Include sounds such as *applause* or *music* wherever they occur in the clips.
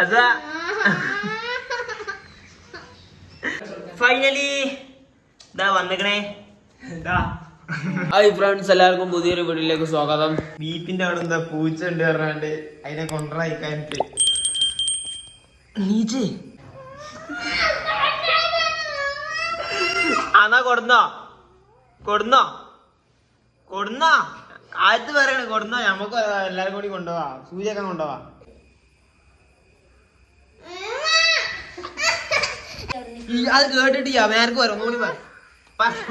അതാ ഫൈനലി ഇതാ വന്നിക്കണേ. എന്താ ഹായ് ഫ്രണ്ട്സ് എല്ലാവർക്കും പുതിയൊരു വീഡിയോയിലേക്ക് സ്വാഗതം. വീട്ടിന്റെ അവിടെ എന്താ പൂച്ച ഉണ്ട് പറഞ്ഞാണ്ട് അതിനെ കൊണ്ടുവരായിക്കാനിട്ട് നീച്ചേ അന്നാ കൊടുന്നോ. കൊടുന്നോ. കൊടുന്നോ. ആദ്യത്തെ പറയണേ കൊടുന്നോ. നമുക്ക് എല്ലാവരും കൂടി കൊണ്ടുപോവാ സൂചിയൊക്കെ കൊണ്ടുപോവാ ഈ അത് കേട്ടിട്ട് ചെയ്യാ മേർക്ക് പറ ഒന്നുകൂടി പറ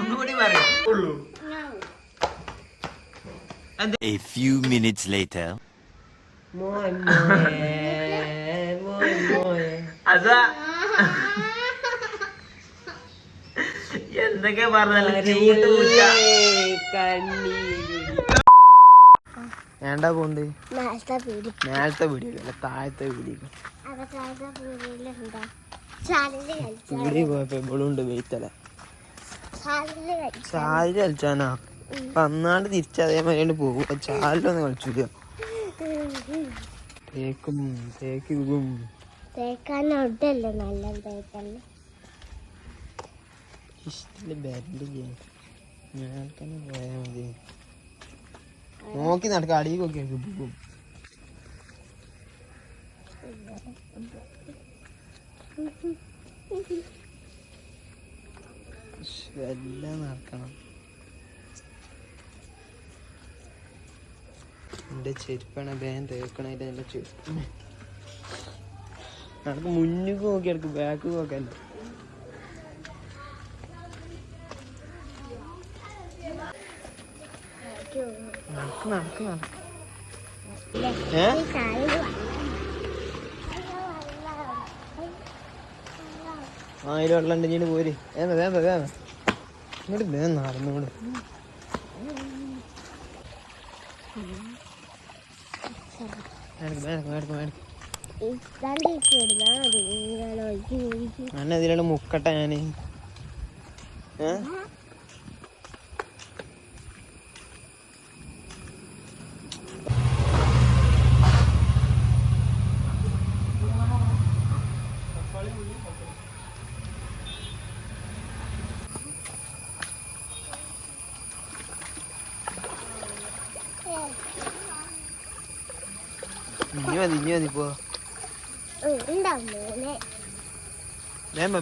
ഒന്നുകൂടി പറയും ഉള്ളൂ. A few minutes later. അതാ. എന്തൊക്കെ പറഞ്ഞാലും വേണ്ട പോണ്ട് നേരത്തെ പീടി നേരത്തെ വീഡിയോ അല്ല താഴത്തെ വീഡിയോ വീഡിയോ പോയപ്പോ ചാലിൽ കളിച്ചാനാ തിരിച്ച് അതേമാതിരി പോകും. ചാലിലൊന്നും കളിച്ചില്ല തേക്കും തേക്കും തേക്കാൻ നല്ല തേക്കല്ലേ പോയാൽ മതി. നോക്കി നടക്കാം അടിയിൽ നോക്കി പോകും. എല്ലാം നടക്കണം. എന്റെ ചെരുപ്പാണ് ബാൻ തേക്കണായിട്ട് എന്റെ ചെരുപ്പ് നടക്ക് മുന്നിക്ക് നോക്കി നടക്ക് ബാക്ക് നോക്കല്ല നടക്ക് നടക്ക് നടക്ക്. ഏ ഈ ചാലിൽ ആയിരം വെള്ളം ഉണ്ടെങ്കിൽ പോര്. വേണ്ട വേണ്ട വേണ്ട ഇങ്ങോട്ട് വേണം നടന്നോട് അന്നെ ഇതിലുള്ള മുക്കട്ടെ ഞാൻ. ഇനി മതി ഇനി മതി പോ വേമ്പ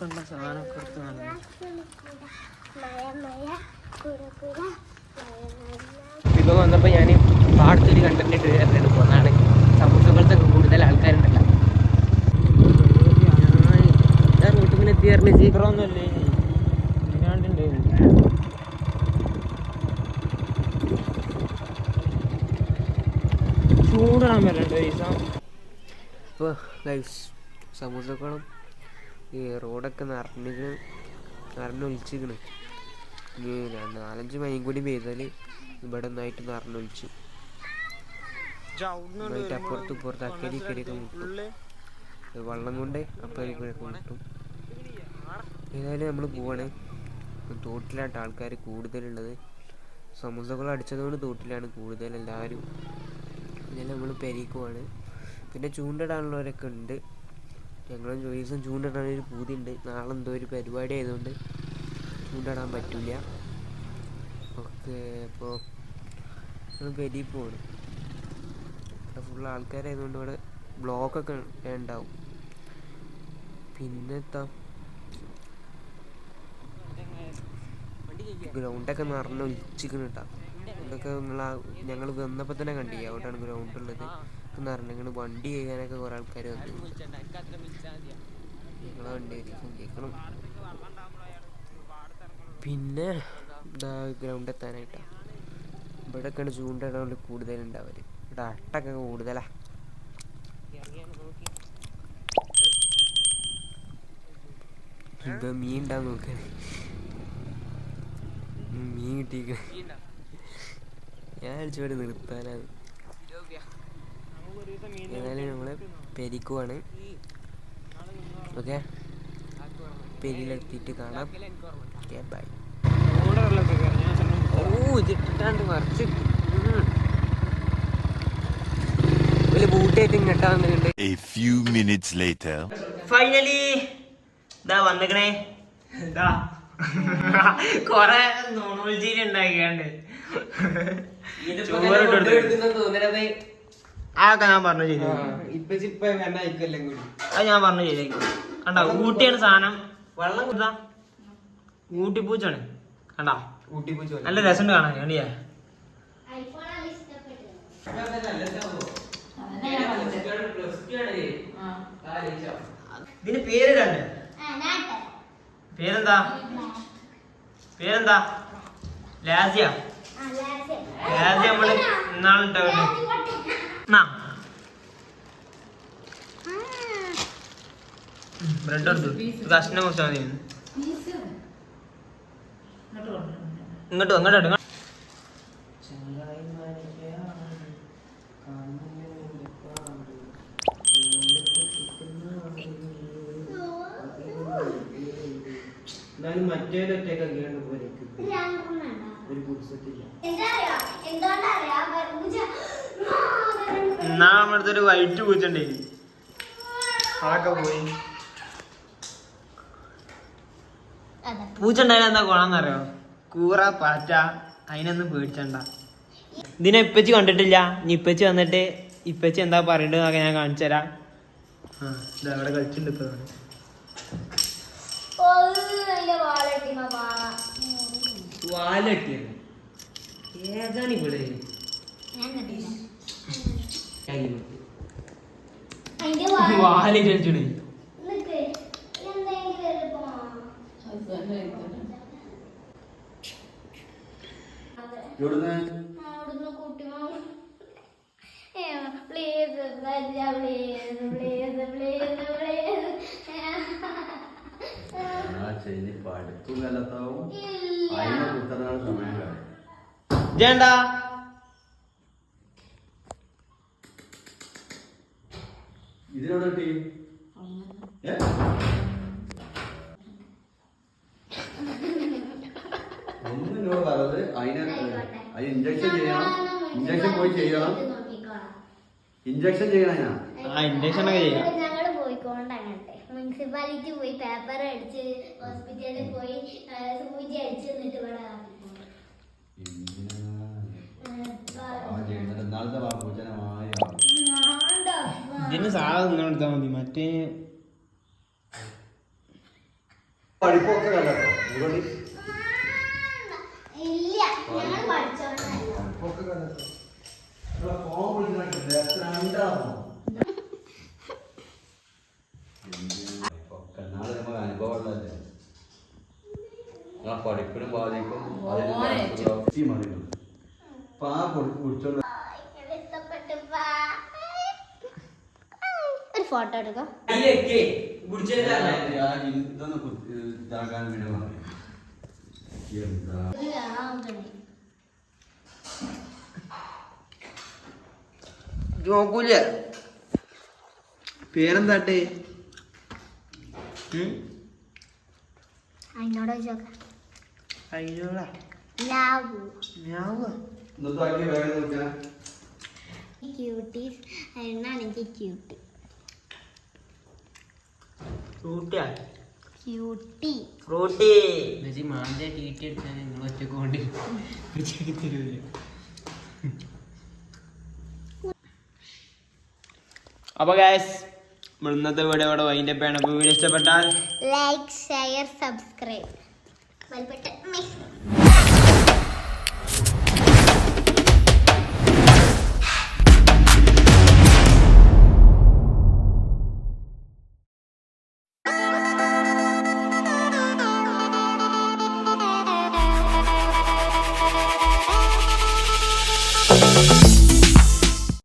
കണ്ട സാധനമൊക്കെ എടുത്ത് ഇപ്പൊ വന്നപ്പോ ഞാൻ പാടത്തൊരു കണ്ടന്റ് ചേർത്തിട്ട് പോന്നാണ്. സമൂസകളത്തെ കൂടുതൽ ആൾക്കാരുണ്ടല്ലോ. ഞാൻ പിന്നെ എത്തിയാറില്ല ജി വരണ്ട ദിവസം ഇപ്പോൾ ഗൈസ് സമുദ്രക്കോളം ഈ റോഡൊക്കെ നിറഞ്ഞിക്കണ് നിറഞ്ഞൊലിച്ചിരിക്കണ് ഇനി രണ്ട് നാലഞ്ച് മൈൻ കൂടി പെയ്താൽ ഇവിടെ ഒന്നായിട്ട് നിറഞ്ഞൊലിച്ചു ഒന്നായിട്ട് അപ്പുറത്തും ഇപ്പുറത്ത് അക്കരി ഇക്കരിയൊക്കെ മുട്ടും. വെള്ളം കൊണ്ട് അപ്പരിക്കൊക്കെ മുട്ടും. ഏതായാലും നമ്മൾ പോവാണ്. തോട്ടിലായിട്ട് ആൾക്കാർ കൂടുതലുള്ളത്. സമുദ്രക്കുളം അടിച്ചതുകൊണ്ട് തോട്ടിലാണ് കൂടുതൽ എല്ലാവരും ഇന്നലെ നമ്മൾ പെരീക്കുവാണ്. പിന്നെ ചൂണ്ടിടാനുള്ളവരൊക്കെ ഉണ്ട്. ഞങ്ങളും ജോയിസും ചൂണ്ടിടാൻ ഒരു പൂതി ഉണ്ട് നാളെ എന്തോ ഒരു പരിപാടി ആയതുകൊണ്ട് ചൂണ്ടിടാൻ പറ്റില്ല ഓക്കെ അപ്പോൾ നമ്മൾ പെരി പോവാണ് ഇവിടെ ഫുൾ ആൾക്കാരായതുകൊണ്ട് ഇവിടെ ബ്ലോക്കൊക്കെ ഉണ്ടാവും. പിന്നെ എത്താം ഗ്രൗണ്ടൊക്കെ നിറഞ്ഞ ഒലിച്ചിക്കണ് കേട്ടോ ഇതൊക്കെ നിങ്ങൾ ഞങ്ങൾ വന്നപ്പോൾ തന്നെ കണ്ടില്ല അവിടെയാണ് ഗ്രൗണ്ട് ഉള്ളത്. നിറഞ്ഞിങ്ങനെ വണ്ടി കയറാനൊക്കെ കുറെ ആൾക്കാർ വന്നു. ഞങ്ങളെ വണ്ടി കേൾക്കണം പിന്നെ ഇതാ ഗ്രൗണ്ട് എത്താനായിട്ടാ. ഇവിടെയൊക്കെയാണ് ചൂണ്ടിടാൻ കൂടുതലുണ്ടാവൽ. ഇവിടെ അട്ടൊക്കെ കൂടുതലാ. എന്താ മീൻ ഉണ്ടാവും നോക്കണേ. മീൻ കിട്ടിയിരിക്കണ. ഞാൻ അടിച്ചോടെ നിർത്താനാണ് ഏതായാലും നമ്മൾ പെരിക്കുവാണ്. ഓക്കെ? പെരിയിലെത്തിയിട്ട് കാണാം. Okay bye. ഓ ഇതിട്ടാണ്ട് മറിച്ച്. വലിയ ബൂട്ടായിട്ട് ഇങ്ങോട്ടാ വന്നിട്ടുണ്ട്. A few minutes later. Finally ഇതാ വന്നിക്കണേ. ഇതാ. *laughs* കൊറേ നോണോൾജീരി ഉണ്ടാക്കിയാണ്ട്. അതൊക്കെ ഞാൻ പറഞ്ഞു ചെയ്തു. അത് ഞാൻ പറഞ്ഞു ചെയ്തു. കണ്ട ഊട്ടിയാണ് സാധനം. വെള്ളം കുടിതാ ഊട്ടിപ്പൂച്ചാണ്. കണ്ട? ഊട്ടി നല്ല രസമുണ്ട് കാണാൻ കണ്ടിയാ ഇഷ്ടപ്പെട്ടത് ഇതിന് ആ നാട്ടെ പേരെന്താ? പേരെന്താ? ലാസിയ. ലാസിയ നമ്മൾ ഇന്നാളിട്ടവര് എന്നാ ബ്രെഡ് എടുത്തു കഷ്ണം കുറിച്ചാൽ മതി. ഇങ്ങോട്ട് വാ, ഇങ്ങോട്ട് മറ്റേ ഇങ്ങോട്ട് എന്നാലും മറ്റേതൊറ്റയൊക്കെ കേണ്ട് പോലെ ഒരു കുടിച്ചിട്ടില്ല എന്നാ ഒരു വൈറ്റ് പൂച്ചണ്ടേ ആകെ പോയി. അതെ. പൂച്ച ഉണ്ടായാലും എന്താ ഗുണമെന്നറിയോ? കൂറ പാറ്റ അതിനൊന്നും പേടിച്ചണ്ട. ഇതിനെ ഇപ്പച്ചി കണ്ടിട്ടില്ല. ഇനി ഇപ്പച്ചി വന്നിട്ട് ഇപ്പച്ചി എന്താ പറയണ്ടെന്നൊക്കെ ഞാൻ കാണിച്ചു തരാം. അവിടെ കളിച്ചിട്ടുണ്ട് ഇപ്പൊ. ഇവിടെ. ഏതാണ് ഇവിടെ? വാൽ. പ്ലീസ് ശരി പഠിപ്പും കലത്താവും അതിനെ കുത്തനാണ് സമയം കളയും ജേണ്ടാ ഇതിനോട് ടീം ഒന്നും എന്നോട് പറഞ്ഞത് അതിനെ അത് ഇഞ്ചക്ഷൻ ചെയ്യണം. ഇഞ്ചക്ഷൻ പോയി ചെയ്യണം. ഇഞ്ചക്ഷൻ ചെയ്യണം ഞാൻ ആ ഇഞ്ചക്ഷൻ ഒക്കെ ചെയ്യാം. മുനിസിപ്പാലിറ്റി പോയി പേപ്പർ അടിച്ച് ഹോസ്പിറ്റലിൽ പോയി സൂചി അടിച്ച് നിന്നിട്ട് ഇവിടെ ആക്കിക്കോണ്ട്. ആ ചെയ്യുന്നത് ഇന്നാളത്തെ ആ പൂച്ചനമായി ഇതിന് സാധനം എടുത്താൽ മതി മറ്റേ പഠിപ്പൊക്കെ കണ്ടോ? കണ്ടോ? ഫോൺ പഠിപ്പിനും ബാധിക്കും. അപ്പൊ ആ കൊടു കുടിച്ചോണ്ട് ഭയങ്കര ഇഷ്ടപ്പെട്ടു പാ. ഒരു ഫോട്ടോ എടുക്കാം ഞാൻ ഇതൊന്ന് കുത്തി- ഇതാക്കാൻ വേണ്ടി പറഞ്ഞു എന്താ ഇത് കാണാൻ എടുക്കാം പേരെന്താട്ടെ? അതിനോട് ക്യൂട്ടീസ് എന്നാണ് എനിക്ക് ക്യൂട്ടി നിങ്ങൾ ഒറ്റയ്ക്ക് കൊണ്ട് തരൂല അപ്പൊ ഗായസ് ഇന്നത്തെ വീഡിയോ ഇവിടെ വൈൻഡ് അപ്പ് ആണ് അപ്പൊ വീഡിയോ ഇഷ്ടപ്പെട്ടാൽ ലൈക്ക് ഷെയർ സബ്സ്ക്രൈബ്